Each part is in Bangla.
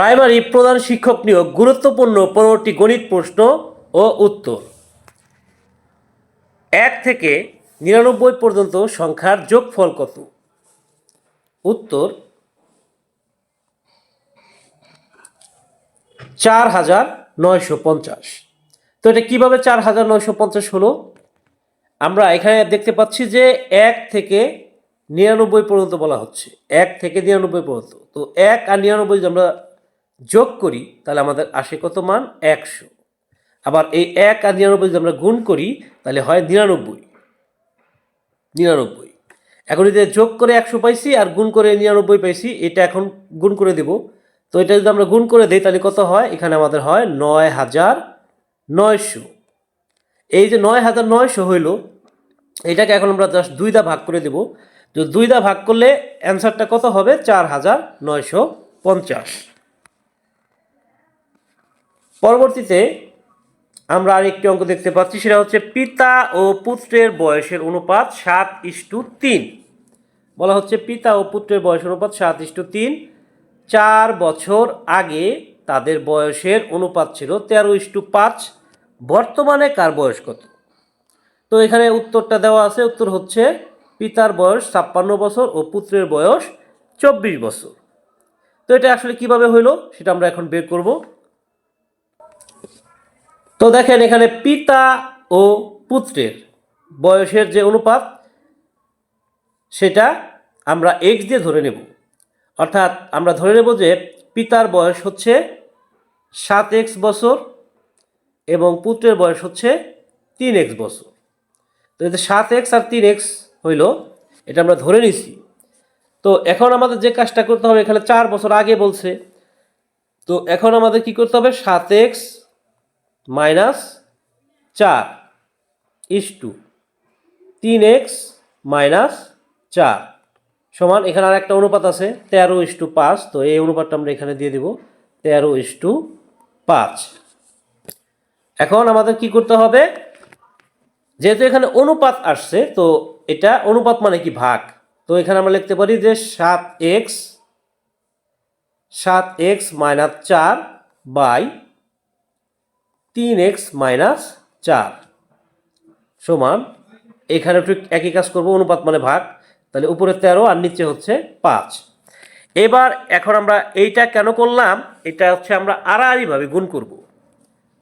প্রাইমারি প্রধান শিক্ষক নিয়োগ গুরুত্বপূর্ণ পনেরোটি গণিত প্রশ্ন ও উত্তর। এক থেকে নিরানব্বই পর্যন্ত সংখ্যার যোগফল কত? উত্তর, চার হাজার নয়শো পঞ্চাশ। তো এটা কীভাবে চার হাজার নয়শো পঞ্চাশ হলো? আমরা এখানে দেখতে পাচ্ছি যে এক থেকে নিরানব্বই পর্যন্ত বলা হচ্ছে। এক থেকে নিরানব্বই পর্যন্ত। তো এক আর নিরানব্বই আমরা যোগ করি, তাহলে আমাদের আসে কত মান? একশো। আবার এই এক আর নিরানব্বই যদি আমরা গুণ করি, তাহলে হয় নিরানব্বই। নিরানব্বই। এখন যদি যোগ করে একশো পাইছি আর গুণ করে নিরানব্বই পাইছি, এটা এখন গুণ করে দেব। তো এটা যদি আমরা গুণ করে দিই, তাহলে কত হয়? এখানে আমাদের হয় নয় হাজার নয়শো। এই যে নয় হাজার নয়শো হইল, এটাকে এখন আমরা জাস্ট দুই দা ভাগ করে দেব। তো দুই দা ভাগ করলে অ্যান্সারটা কত হবে? চার হাজার নয়শো পঞ্চাশ। পরবর্তীতে আমরা আরেকটি অঙ্ক দেখতে পাচ্ছি, সেটা হচ্ছে পিতা ও পুত্রের বয়সের অনুপাত সাত ইস্টু তিন। বলা হচ্ছে পিতা ও পুত্রের বয়সের অনুপাত সাত ইস্টু তিন। চার বছর আগে তাদের বয়সের অনুপাত ছিল তেরো ইস্টু পাঁচ। বর্তমানে কার বয়স কত? তো এখানে উত্তরটা দেওয়া আছে, উত্তর হচ্ছে পিতার বয়স ছাপ্পান্ন বছর ও পুত্রের বয়স চব্বিশ বছর। তো এটা আসলে কীভাবে হইল, সেটা আমরা এখন বের করব। তো দেখেন এখানে পিতা ও পুত্রের বয়সের যে অনুপাত, সেটা আমরা এক্স দিয়ে ধরে নেব। অর্থাৎ আমরা ধরে নেব যে পিতার বয়স হচ্ছে সাত এক্স বছর এবং পুত্রের বয়স হচ্ছে তিন এক্স বছর। তো এতে সাত এক্স আর তিন এক্স হইল, এটা আমরা ধরে নিছি। তো এখন আমাদের যে কাজটা করতে হবে, এখানে চার বছর আগে বলছে। তো এখন আমাদের কি করতে হবে? সাত এক্স মাইনাস চার ইস টু। তিন এক্স মাইনাস চার। সমান, এখানে আর একটা অনুপাত আছে, তেরো ইস টু পাঁচ। তো এই অনুপাতটা আমরা এখানে দিয়ে দিব, তেরো ইস টু পাঁচ। এখন আমাদের কি করতে হবে, যেহেতু এখানে অনুপাত আসছে, তো এটা অনুপাত মানে কি ভাগ? তো এখানে আমরা লিখতে পারি যে সাত এক্স সাত এক্স মাইনাস চার বাই তিন এক্স মাইনাস চার। সমান, এখানে একটু একই কাজ করব, অনুপাত মানে ভাগ। তাহলে উপরে তেরো আর নিচে হচ্ছে পাঁচ। এবার এখন আমরা এইটা কেন করলাম? এটা হচ্ছে আমরা আড়াআড়িভাবে গুণ করব।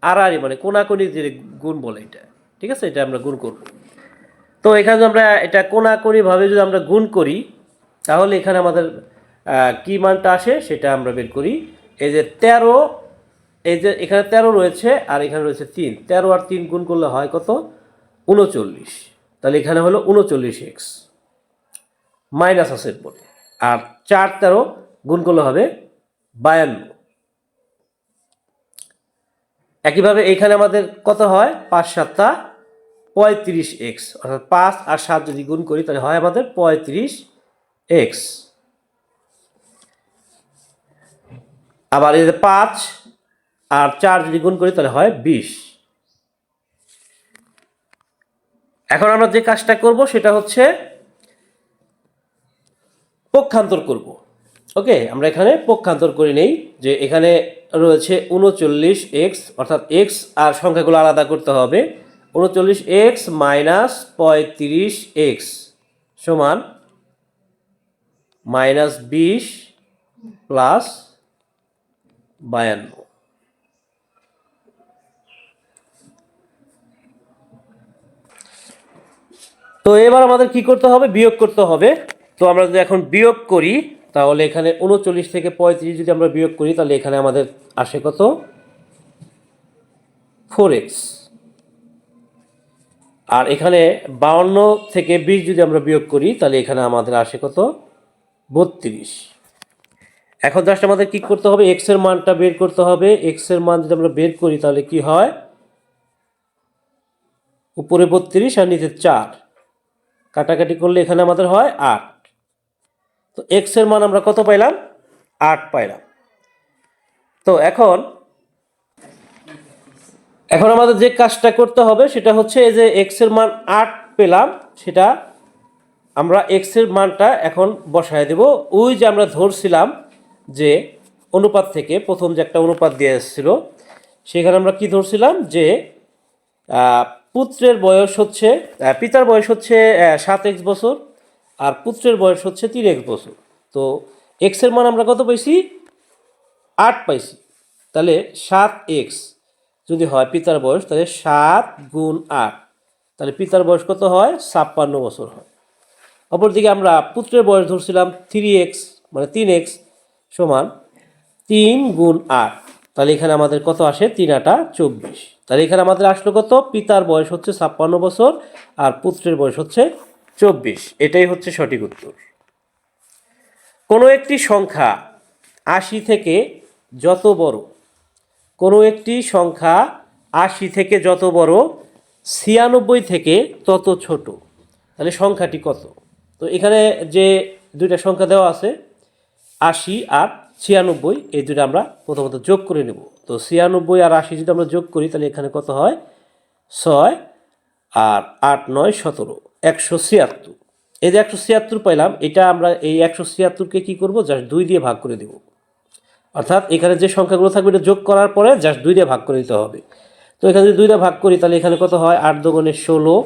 আড়াআড়ি মানে কোনাকুনি যে গুণ বলে এটা। ঠিক আছে? এটা আমরা গুণ করব। তো এখানে আমরা এটা কোনাকুনিভাবে যদি আমরা গুণ করি, তাহলে এখানে আমাদের কি মানটা আসে? সেটা আমরা বের করি। এই যে তেরো এই যে এখানে তেরো রয়েছে আর এখানে রয়েছে তিন। তেরো আর তিন গুণ করলে হয় কত? উনচল্লিশ। তাহলে এখানে হলো উনচল্লিশ এক্স মাইনাস আছে পরে। আর চার তেরো গুণ করলে হবে বায়ান্ন। একইভাবে এখানে আমাদের কত হয়? পাঁচ সাতটা পঁয়ত্রিশ এক্স অর্থাৎ পাঁচ আর সাত যদি গুণ করি, তাহলে হয় আমাদের পঁয়ত্রিশ এক্স আবার এই যে পাঁচ আর চার যদি গুণ করি তাহলে হয় বিশ। এখন আমরা যে কাজটা করব সেটা হচ্ছে পক্ষান্তর করব। ওকে, আমরা এখানে পক্ষান্তর করে নেই যে এখানে রয়েছে উনচল্লিশ এক্স অর্থাৎ এক্স আর সংখ্যাগুলো আলাদা করতে হবে। উনচল্লিশ এক্স মাইনাস পঁয়ত্রিশ এক্স সমান মাইনাস বিশ প্লাস বায়ান্ন। তো এবার আমাদের কি করতে হবে? বিয়োগ করতে হবে। তো আমরা যদি এখন বিয়োগ করি, তাহলে এখানে উনচল্লিশ থেকে পঁয়ত্রিশ যদি আমরা বিয়োগ করি, তাহলে এখানে আমাদের আসে কত? ফোর এক্স আর এখানে বাউন্ন থেকে বিশ যদি আমরা বিয়োগ করি, তাহলে এখানে আমাদের আসে কত? বত্রিশ। এখন জাস্ট আমাদের কি করতে হবে? এক্সের মানটা বের করতে হবে। এক্সের মান যদি আমরা বের করি, তাহলে কি হয়? উপরে বত্রিশ আর নিচে চার। কাটাকাটি করলে এখানে আমাদের হয় আট। তো এক্সের মান আমরা কত পাইলাম? আট পাইলাম। তো এখন এখন আমাদের যে কাজটা করতে হবে সেটা হচ্ছে এই যে এক্সের মান আট পেলাম, সেটা আমরা এক্সের মানটা এখন বসায় দেব। ওই যে আমরা ধরছিলাম যে অনুপাত থেকে প্রথম যে একটা অনুপাত দিয়ে এসেছিল, সেখানে আমরা কি ধরছিলাম? যে পুত্রের বয়স হচ্ছে পিতার বয়স হচ্ছে সাত এক্স বছর, আর পুত্রের বয়স হচ্ছে তিন এক্স বছর। তো এক্সের মান আমরা কত পাইছি? আট পাইছি। তাহলে সাত এক্স যদি হয় পিতার বয়স, তাহলে সাত গুণ আট। তাহলে পিতার বয়স কত হয়? ছাপ্পান্ন বছর হয়। অপরদিকে আমরা পুত্রের বয়স ধরছিলাম থ্রি এক্স মানে তিন এক্স সমান তিন গুণ আট। তাহলে এখানে আমাদের কত আসে? তিন আটা চব্বিশ। তাহলে এখানে আমাদের আসলো কত? পিতার বয়স হচ্ছে ছাপ্পান্ন বছর আর পুত্রের বয়স হচ্ছে চব্বিশ। এটাই হচ্ছে সঠিক উত্তর। কোনো একটি সংখ্যা আশি থেকে যত বড়, কোনো একটি সংখ্যা আশি থেকে যত বড়, ছিয়ানব্বই থেকে তত ছোট। তাহলে সংখ্যাটি কত? তো এখানে যে দুইটা সংখ্যা দেওয়া আছে, আশি আর ছিয়ানব্বই, এই দুটো আমরা প্রথমত যোগ করে নেব। তো ছিয়ানব্বই আর আশি যদি আমরা যোগ করি, তাহলে এখানে কত হয়? ছয় আর আট, নয়, সতেরো, একশো ছিয়াত্তর। এই যে একশো ছিয়াত্তর পাইলাম, এটা আমরা এই একশো ছিয়াত্তরকে কী করব? জাস্ট দুই দিয়ে ভাগ করে দেব। অর্থাৎ এখানে যে সংখ্যাগুলো থাকবে, এটা যোগ করার পরে জাস্ট দুই দিয়ে ভাগ করে দিতে হবে। তো এখানে যদি দুইটা ভাগ করি, তাহলে এখানে কত হয়? আট দোকানে ষোলো,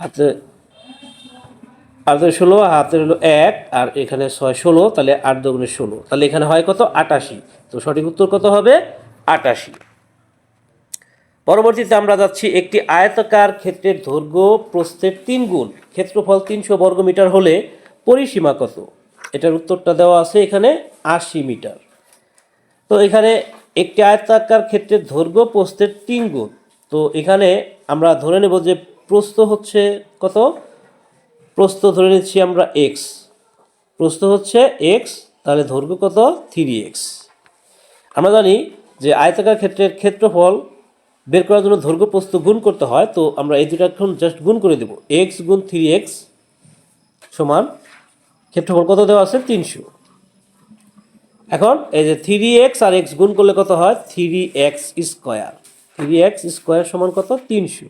হাতে হাতের ষোলো হাতের হলো এক, আর এখানে ছয় ষোলো, তাহলে আট দোকানে ষোলো। তাহলে এখানে হয় কত? আটাশি। তো সঠিক উত্তর কত হবে? আটাশি। পরবর্তীতে আমরা যাচ্ছি একটি আয়তাকার ক্ষেত্রের দৈর্ঘ্য, প্রস্থের তিন গুণ। ক্ষেত্রফল তিনশো বর্গমিটার হলে পরিসীমা কত? এটার উত্তরটা দেওয়া আছে এখানে আশি মিটার। তো এখানে একটি আয়তাকার ক্ষেত্রের দৈর্ঘ্য, প্রস্থের তিন গুণ। তো এখানে আমরা ধরে নেব যে প্রস্থ হচ্ছে কত? প্রস্থ ধরে নিচ্ছি আমরা এক্স প্রস্থ হচ্ছে এক্স তাহলে দৈর্ঘ্য কত? থ্রি এক্স আমরা জানি যে আয়তাকার ক্ষেত্রের ক্ষেত্রফল বের করার জন্য দৈর্ঘ্য প্রস্থ গুণ করতে হয়, তো আমরা এই দুটা এখন জাস্ট গুণ করে দেব। এক্স গুণ থ্রি এক্স সমান ক্ষেত্রফল কত দেওয়া আছে? তিনশো। এখন এই যে থ্রি এক্স আর এক্স গুণ করলে কত হয়? Three x square three x square সমান কত? তিনশো।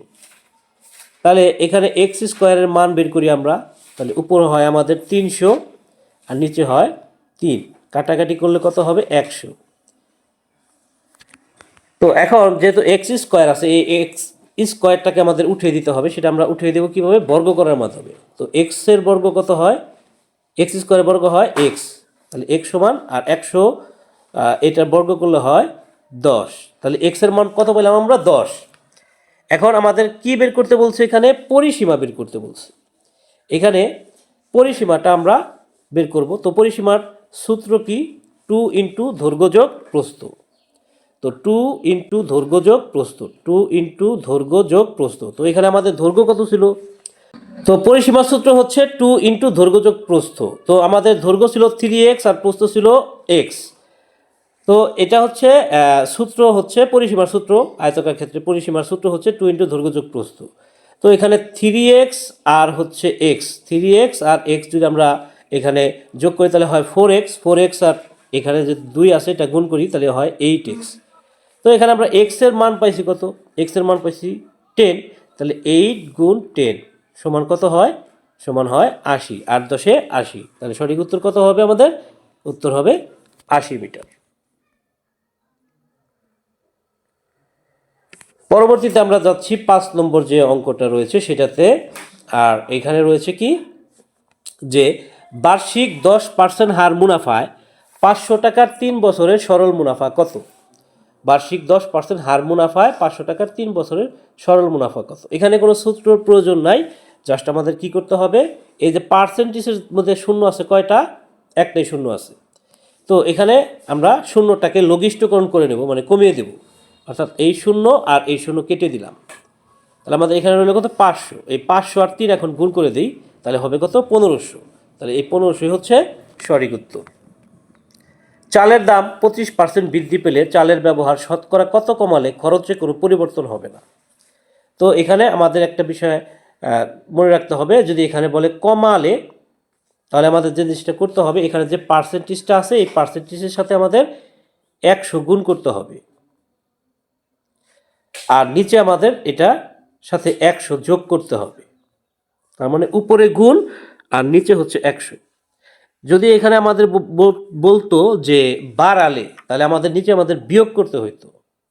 তাহলে এখানে এক্স স্কোয়ারের মান বের করি আমরা। তাহলে উপর হয় আমাদের তিনশো আর নিচে হয় তিন। কাটাকাটি করলে কত হবে? একশো। তো এখন যেহেতু এক্স স্কোয়ার আছে, এই এক্স স্কোয়ারটাকে আমাদের উঠিয়ে দিতে হবে। সেটা আমরা উঠিয়ে দেবো কীভাবে? বর্গ করার মাধ্যমে। তো এক্সের বর্গ কত হয়? এক্স স্কোয়ারের বর্গ হয় এক্স তাহলে এক্স সমান আর একশো এটার বর্গ করলে হয় দশ। তাহলে এক্সের মান কত বললাম আমরা? দশ। এখন আমাদের কি বের করতে বলছে এখানে? পরিসীমা বের করতে বলছে। এখানে পরিসীমাটা আমরা বের করব। তো পরিসীমার সূত্র কি? টু ইন্টু দৈর্ঘ্যযোগ প্রস্থ। তো টু ইন্টু দৈর্ঘ্যযোগ প্রস্থ। টু ইন্টু দৈর্ঘ্যযোগ প্রস্থ। তো এখানে আমাদের দৈর্ঘ্য কত ছিল? তো পরিসীমা সূত্র হচ্ছে টু ইন্টু দৈর্ঘ্যযোগ প্রস্থ। তো আমাদের দৈর্ঘ্য ছিল থ্রি এক্স আর প্রস্থ ছিল এক্স তো এটা হচ্ছে সূত্র হচ্ছে পরিসীমার সূত্র, আয়তকার ক্ষেত্রে পরিসীমার সূত্র হচ্ছে টু ইন্টু দৈর্ঘ্যযোগ প্রস্থ। তো এখানে থ্রি এক্স আর হচ্ছে এক্স। থ্রি এক্স আর এক্স যদি আমরা এখানে যোগ করি, তাহলে হয় ফোর এক্স। ফোর এক্স আর এখানে যে দুই আছে এটা গুণ করি, তাহলে হয় এইট এক্স। তো এখানে আমরা এক্সের মান পাইছি কত? এক্সের মান পাইছি টেন। তাহলে এইট গুণ টেন সমান কত হয়? সমান হয় আশি, আট দশে আশি। তাহলে সঠিক উত্তর কত হবে আমাদের? উত্তর হবে আশি মিটার। পরবর্তীতে আমরা যাচ্ছি পাঁচ নম্বর যে অঙ্কটা রয়েছে সেটাতে। আর এখানে রয়েছে কি? যে বার্ষিক দশ পার্সেন্ট হার মুনাফায় পাঁচশো টাকার তিন বছরের সরল মুনাফা কত? বার্ষিক দশ পার্সেন্ট হার মুনাফায় পাঁচশো টাকার তিন বছরের সরল মুনাফা কত? এখানে কোনো সূত্রের প্রয়োজন নাই। জাস্ট আমাদের কি করতে হবে? এই যে পার্সেন্টেজের মধ্যে শূন্য আছে কয়টা? একটাই শূন্য আছে। তো এখানে আমরা শূন্যটাকে লঘিষ্ঠকরণ করে নেব মানে কমিয়ে দেব। অর্থাৎ এই শূন্য আর এই শূন্য কেটে দিলাম। তাহলে আমাদের এখানে রইল কত? পাঁচশো। এই পাঁচশো আর তিন এখন গুণ করে দিই, তাহলে হবে কত? পনেরোশো। তাহলে এই পনেরোশোই হচ্ছে সঠিক উত্তর। চালের দাম পঁচিশ পার্সেন্ট বৃদ্ধি পেলে চালের ব্যবহার শতকরা কত কমালে খরচে কোনো পরিবর্তন হবে না। তো এখানে আমাদের একটা বিষয় মনে রাখতে হবে, যদি এখানে বলে কমালে, তাহলে আমাদের যে জিনিসটা করতে হবে, এখানে যে পার্সেন্টেজটা আছে, এই পার্সেন্টেজের সাথে আমাদের একশো গুণ করতে হবে। আর নিচে আমাদের এটা সাথে একশো যোগ করতে হবে। তার মানে উপরে গুণ আর নিচে হচ্ছে একশো। যদি এখানে আমাদের বলতো যে বাড়ালে, তাহলে আমাদের নিচে আমাদের বিয়োগ করতে হইতো।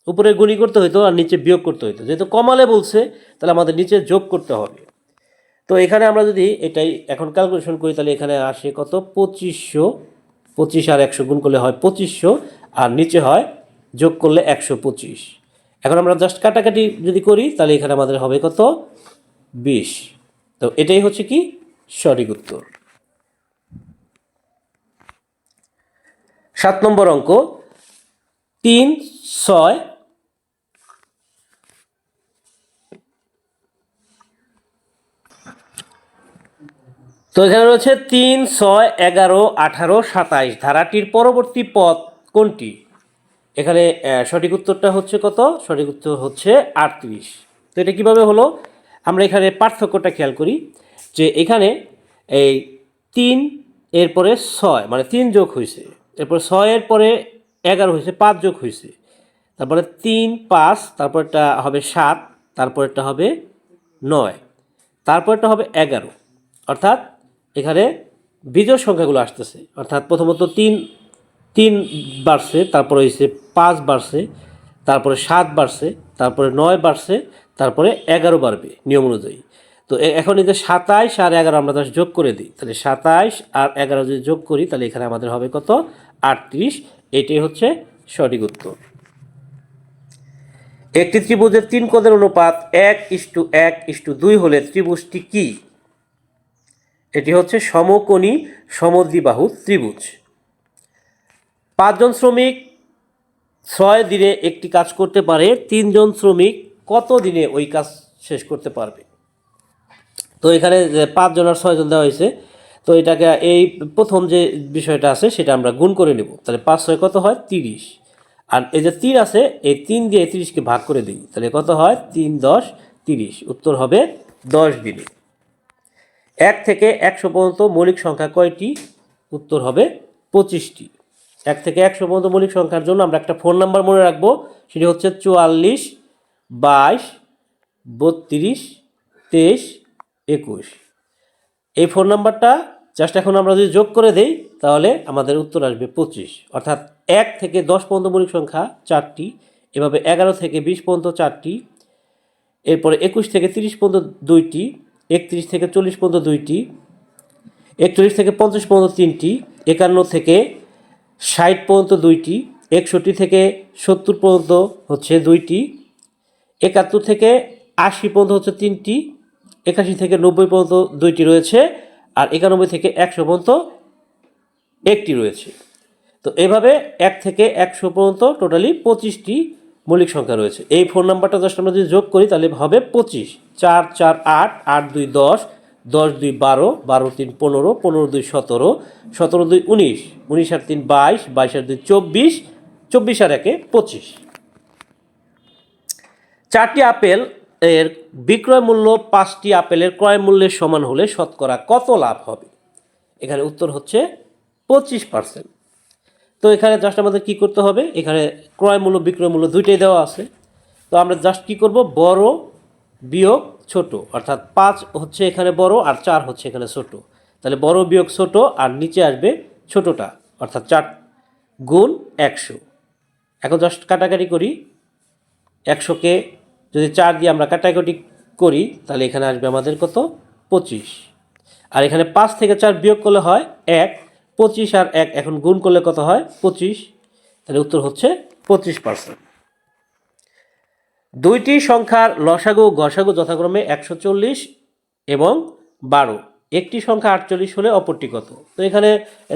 উপরে গুণি করতে হইতো আর নিচে বিয়োগ করতে হইতো। যেহেতু কমালে বলছে, তাহলে আমাদের নিচে যোগ করতে হবে। তো এখানে আমরা যদি এটাই এখন ক্যালকুলেশন করি, তাহলে এখানে আসে কত? পঁচিশশো। পঁচিশ আর একশো গুণ করলে হয় পঁচিশশো, আর নিচে হয় যোগ করলে একশো পঁচিশ। এখন আমরা জাস্ট কাটাকাটি যদি করি, তাহলে এখানে আমাদের হবে কত? বিশ। তো এটাই হচ্ছে কি? সঠিক উত্তর। সাত নম্বর অঙ্ক। তিন, ছয়। তো এখানে রয়েছে তিন, ছয়, এগারো, আঠারো, সাতাইশ। ধারাটির পরবর্তী পদ কোনটি? এখানে সঠিক উত্তরটা হচ্ছে কত? সঠিক উত্তর হচ্ছে আটত্রিশ। তো এটা কীভাবে হলো? আমরা এখানে পার্থক্যটা খেয়াল করি যে এখানে এই তিন এরপরে ছয় মানে তিন যোগ হয়েছে। এরপরে ছয়ের পরে এগারো হয়েছে, পাঁচ যোগ হয়েছে। তারপরে তিন, পাঁচ, তারপরটা হবে সাত, তারপরটা হবে নয়, তারপরটা হবে এগারো। অর্থাৎ এখানে বিজোড় সংখ্যাগুলো আসতেছে। অর্থাৎ প্রথমত তিন তিন বাড়ছে, তারপরে হয়েছে পাঁচ বাড়ছে, তারপরে সাত বাড়ছে, তারপরে নয় বাড়ছে, তারপরে এগারো বাড়বে নিয়ম অনুযায়ী। তো এখন এই যে সাতাইশ আর এগারো আমরা জাস্ট যোগ করে দিই। তাহলে সাতাইশ আর এগারো যদি যোগ করি, তাহলে এখানে আমাদের হবে কত? আটত্রিশ। এটাই হচ্ছে সঠিক উত্তর। একটি ত্রিভুজের তিন কোণের অনুপাত এক ইস্টু এক ইস্টু দুই হলে ত্রিভুজটি কি? এটি হচ্ছে সমকোণী সমদ্বিবাহু ত্রিভুজ। পাঁচজন শ্রমিক ছয় দিনে একটি কাজ করতে পারে, তিনজন শ্রমিক কত দিনে ওই কাজ শেষ করতে পারবে? তো এখানে পাঁচজন আর ছয়জন দেওয়া হয়েছে, তো এটাকে এই প্রথম যে বিষয়টা আছে সেটা আমরা গুণ করে নেব। তাহলে পাঁচ ছয় কত হয়? তিরিশ। আর এই যে তিন আছে, এই তিন দিয়ে তিরিশকে ভাগ করে দিই, তাহলে কত হয়? তিন, দশ, তিরিশ। উত্তর হবে দশ দিনে। এক থেকে একশো পর্যন্ত মৌলিক সংখ্যা কয়টি? উত্তর হবে পঁচিশটি। এক থেকে একশো পর্যন্ত মৌলিক সংখ্যার জন্য আমরা একটা ফোন নাম্বার মনে রাখব। সেটি হচ্ছে চুয়াল্লিশ, বাইশ, বত্রিশ, তেইশ, একুশ। এই ফোন নাম্বারটা জাস্ট এখন আমরা যদি যোগ করে দেই, তাহলে আমাদের উত্তর আসবে পঁচিশ। অর্থাৎ এক থেকে দশ পর্যন্ত মৌলিক সংখ্যা চারটি, এভাবে এগারো থেকে বিশ পর্যন্ত চারটি, এরপরে একুশ থেকে তিরিশ পর্যন্ত দুইটি, একত্রিশ থেকে চল্লিশ পর্যন্ত দুইটি, একচল্লিশ থেকে পঞ্চাশ পর্যন্ত তিনটি, একান্ন থেকে ষাট পর্যন্ত দুইটি, একষট্টি থেকে সত্তর পর্যন্ত হচ্ছে দুইটি, একাত্তর থেকে আশি পর্যন্ত হচ্ছে তিনটি, একাশি থেকে নব্বই পর্যন্ত দুইটি রয়েছে, আর একানব্বই থেকে একশো পর্যন্ত একটি রয়েছে। তো এভাবে এক থেকে একশো পর্যন্ত টোটালি পঁচিশটি মৌলিক সংখ্যা রয়েছে। এই ফোন নাম্বারটা জাস্ট আমরা যদি যোগ করি, তাহলে হবে পঁচিশ, চার চার, আট আট, দুই, দশ দশ দুই বারো বারো তিন পনেরো পনেরো দুই সতেরো সতেরো দুই উনিশ উনিশ আর তিন বাইশ বাইশ আর দুই চব্বিশ চব্বিশ আর একে পঁচিশ। চারটি আপেল এর বিক্রয় মূল্য পাঁচটি আপেলের ক্রয় মূল্যের সমান হলে শতকরা কত লাভ হবে? এখানে উত্তর হচ্ছে পঁচিশ পার্সেন্ট। তো এখানে জাস্ট আমাদের কি করতে হবে? এখানে ক্রয় মূল্য, বিক্রয় মূল্য দুইটাই দেওয়া আছে। তো আমরা জাস্ট কি করব? বড় বিয়োগ ছোট, অর্থাৎ পাঁচ হচ্ছে এখানে বড় আর চার হচ্ছে এখানে ছোট। তাহলে বড় বিয়োগ ছোট আর নিচে আসবে ছোটটা, অর্থাৎ চার গুণ একশো। এখন জাস্ট কাটাকাটি করি। একশোকে যদি চার দিয়ে আমরা কাটাকাটি করি, তাহলে এখানে আসবে আমাদের কত? পঁচিশ। আর এখানে পাঁচ থেকে চার বিয়োগ করলে হয় এক, পঁচিশ আর এক এখন গুণ করলে কত হয়? পঁচিশ। তাহলে উত্তর হচ্ছে পঁচিশ পার্সেন্ট দুইটি সংখ্যার লসাগু গসাগু যথাক্রমে একশো চল্লিশ এবং বারো। একটি সংখ্যা আটচল্লিশ হলে অপরটি কত? তো এখানে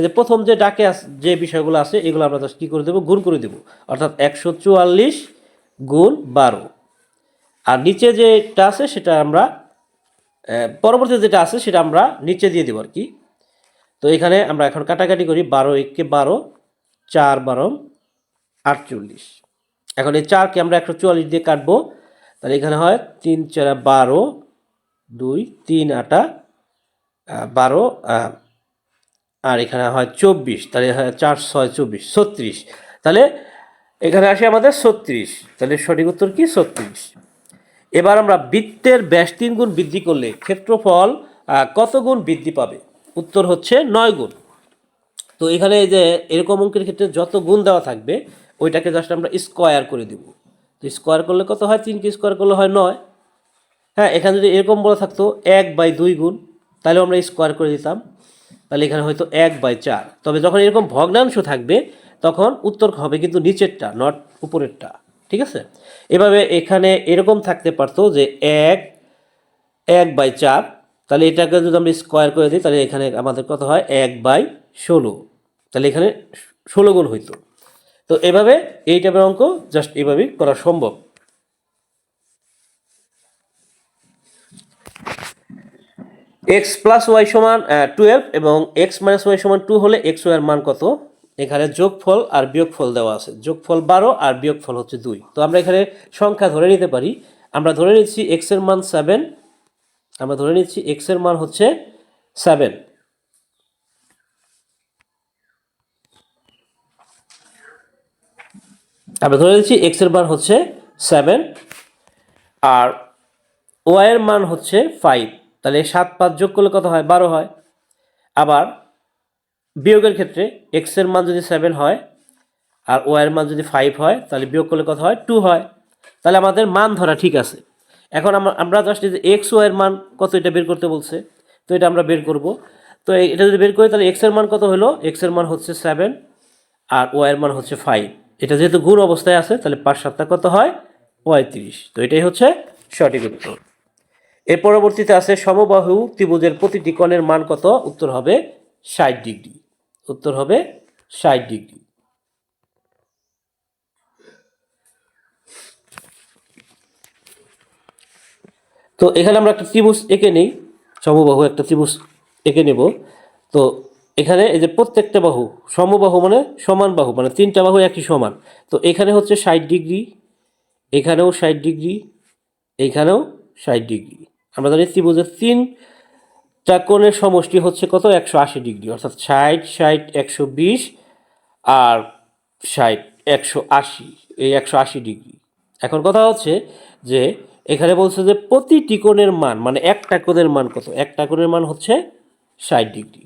যে প্রথম যে ডাকে যে বিষয়গুলো আছে, এগুলো আমরা জাস্ট কী করে দেবো? গুণ করে দেবো। অর্থাৎ একশো চুয়াল্লিশ গুণ বারো। আর নিচে যেটা আছে, সেটা আমরা পরবর্তী যেটা আছে, সেটা আমরা নিচে দিয়ে দেবো আর কি। তো এখানে আমরা এখন কাটাকাটি করি বারো এককে বারো, চার বারো, আটচল্লিশ। এখন এই চারকে আমরা একশো চুয়াল্লিশ দিয়ে কাটবো। তাহলে এখানে হয় তিন চারা বারো, দুই, তিন আটা বারো আর এখানে হয় চব্বিশ, তাহলে চার, ছয়, চব্বিশ, ছত্রিশ। তাহলে এখানে আসে আমাদের ছত্রিশ, তাহলে সঠিক উত্তর কি? ছত্রিশ। এবার আমরা বৃত্তের ব্যাস তিন গুণ বৃদ্ধি করলে ক্ষেত্রফল কত গুণ বৃদ্ধি পাবে? উত্তর হচ্ছে নয় গুণ। তো এখানে যে এরকম অঙ্কের ক্ষেত্রে যত গুণ দেওয়া থাকবে ওইটাকে জাস্ট আমরা স্কোয়ার করে দিব। তো স্কোয়ার করলে কত হয়? তিনকে স্কোয়ার করলে হয় নয়। হ্যাঁ এখানে যদি এরকম বলা থাকতো, এক বাই দুই গুণ তাহলে আমরা স্কোয়ার করে দিতাম। তাহলে এখানে হয়তো এক বাই চার। তবে যখন এরকম ভগ্নাংশ থাকবে, তখন উত্তর হবে কিন্তু নিচেরটা নট উপরেরটা। ঠিক আছে? এভাবে এখানে এরকম থাকতে পারতো যে এক এক বাই চার, তাহলে এটাকে যদি আমরা স্কোয়ার করে দিই, তাহলে এখানে আমাদের কত হয়? এক বাই ষোলো। তাহলে এখানে ষোলো গুণ হইতো। তো এভাবে এই টাইপের অঙ্ক জাস্ট এভাবেই করা সম্ভব। এক্স প্লাস ওয়াই সমান টুয়েলভ এবং এক্স মাইনাস ওয়াই সমান টু হলে এক্স ওয়াই এর মান কত? এখানে যোগফল আর বিয়োগফল দেওয়া আছে। যোগফল বারো আর বিয়োগফল হচ্ছে দুই। তো আমরা এখানে সংখ্যা ধরে নিতে পারি। আমরা ধরে নিচ্ছি এক্সের মান সেভেন আমরা ধরে নিচ্ছি এক্সের মান হচ্ছে সেভেন আমরা ধরে নিচ্ছি এক্সের মান হচ্ছে সেভেন আর ওয়াই এর মান হচ্ছে ফাইভ তাহলে সাত পাঁচ যোগ করলে কত হয়? বারো হয়। আবার বিয়োগের ক্ষেত্রে এক্সের মান যদি সেভেন হয় আর ওয়াই এর মান যদি ফাইভ হয়, তাহলে বিয়োগ করলে কত হয়? টু হয়। তাহলে আমাদের মান ধরা ঠিক আছে। এখন আমরা জাস্ট যে এক্স ওয়াই এর মান কত এটা বের করতে বলছে। তো এটা আমরা বের করব। তো এটা যদি বের করি, তাহলে এক্সের মান কত হলো? এক্সের মান হচ্ছে সেভেন আর ওয়াই এর মান হচ্ছে ফাইভ এটা যেহেতু গুণ অবস্থায় আছে, তাহলে পাঁচ সাতটা কত হয়? পঁয়ত্রিশ। তো এটাই হচ্ছে সঠিক উত্তর। এর পরবর্তীতে আছে সমবাহু ত্রিভুজের প্রতিটি কোণের মান কত? উত্তর হবে ষাট ডিগ্রি। উত্তর হবে ষাট ডিগ্রি। তো এখানে আমরা একটা ত্রিভুজ এঁকে নিই, সমবাহু একটা ত্রিভুজ এঁকে নেব। তো এখানে এই যে প্রত্যেকটা বাহু, সমবাহু মানে সমান বাহু মানে তিনটা বাহু একই সমান। তো এখানে হচ্ছে ষাট ডিগ্রি, এখানেও ষাট ডিগ্রি এইখানেও ষাট ডিগ্রি। আমরা জানি ত্রিভুজের তিন কোণের সমষ্টি হচ্ছে কত? একশো আশি ডিগ্রি, অর্থাৎ ষাট ষাট, একশো বিশ আর ষাট, একশো আশি, এই একশো আশি ডিগ্রি। এখন কথা হচ্ছে যে এখানে বলছে যে প্রতিটি কোণের মান মানে একটা কোণের মান কত? একটা কোণের মান হচ্ছে ষাট ডিগ্রি।